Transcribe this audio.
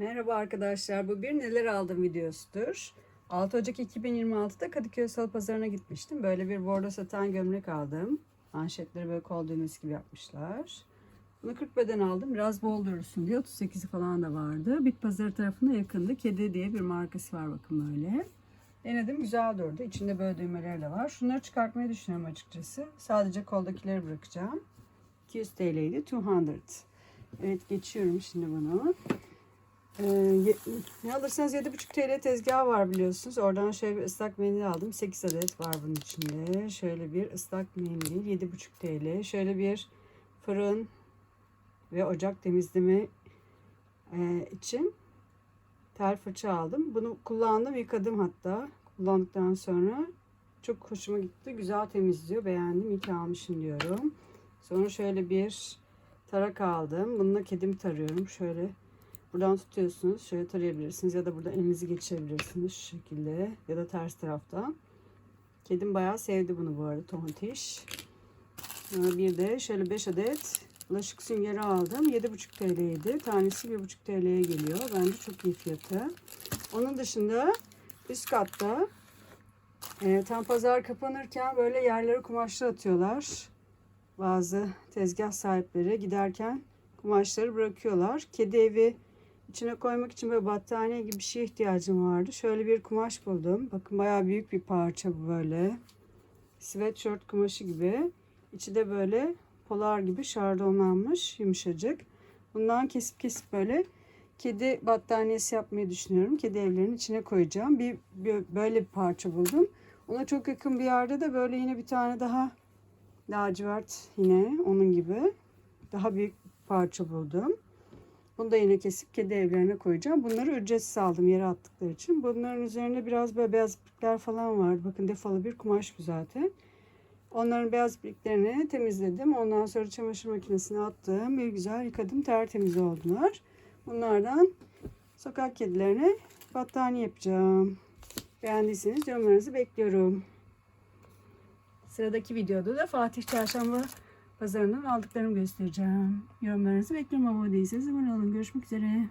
Merhaba arkadaşlar. Bu bir neler aldım videosudur. 6 Ocak 2026'da Kadıköy Salı Pazarı'na gitmiştim. Böyle bir bordo satan gömlek aldım. Manşetleri böyle kol düğmesi gibi yapmışlar. Bunu 40 beden aldım. Biraz bol durursun diye. 38'i falan da vardı. Bit pazarı tarafına yakındı. Kedi diye bir markası var bakın böyle. Denedim güzel durdu. İçinde böyle düğmeler de var. Şunları çıkartmayı düşünüyorum açıkçası. Sadece koldakileri bırakacağım. 200 TL'ydi. 200. Evet geçiyorum şimdi bunu. Ee, ne alırsanız 7,5 TL tezgahı var biliyorsunuz. Oradan şöyle bir ıslak mendil aldım. 8 adet var bunun içinde. Şöyle bir ıslak mendil 7,5 TL. Şöyle bir fırın ve ocak temizleme e, için tel fırça aldım. Bunu kullandım, yıkadım hatta. Kullandıktan sonra çok hoşuma gitti. Güzel temizliyor. Beğendim. İyi ki almışım diyorum. Sonra şöyle bir tarak aldım. Bununla kedimi tarıyorum. Şöyle Buradan tutuyorsunuz. Şöyle tarayabilirsiniz ya da burada elinizi geçirebilirsiniz şu şekilde ya da ters taraftan. Kedim bayağı sevdi bunu bu arada tontiş. Bir de şöyle 5 adet bulaşık süngeri aldım. 7,5 TL'ydi. Tanesi 1,5 TL'ye geliyor. Bence çok iyi fiyatı. Onun dışında üst katta e, tam pazar kapanırken böyle yerlere kumaşlar atıyorlar. Bazı tezgah sahipleri giderken kumaşları bırakıyorlar. Kedi evi içine koymak için böyle battaniye gibi bir şeye ihtiyacım vardı. Şöyle bir kumaş buldum. Bakın bayağı büyük bir parça bu böyle. Sweatshirt kumaşı gibi. İçi de böyle polar gibi şardonlanmış yumuşacık. Bundan kesip kesip böyle kedi battaniyesi yapmayı düşünüyorum. Kedi evlerinin içine koyacağım. Bir, bir böyle bir parça buldum. Ona çok yakın bir yerde de böyle yine bir tane daha lacivert yine onun gibi daha büyük parça buldum. Bunu da yine kesip kedi evlerine koyacağım. Bunları ücretsiz aldım yere attıkları için. Bunların üzerinde biraz böyle beyaz iplikler falan vardı. Bakın defalı bir kumaş bu zaten. Onların beyaz ipliklerini temizledim. Ondan sonra çamaşır makinesine attım. Bir güzel yıkadım. Tertemiz oldular. Bunlardan sokak kedilerine battaniye yapacağım. Beğendiyseniz yorumlarınızı bekliyorum. Sıradaki videoda da Fatih Çarşamba pazarından aldıklarımı göstereceğim. Yorumlarınızı bekliyorum. Abone değilseniz abone olun. Görüşmek üzere.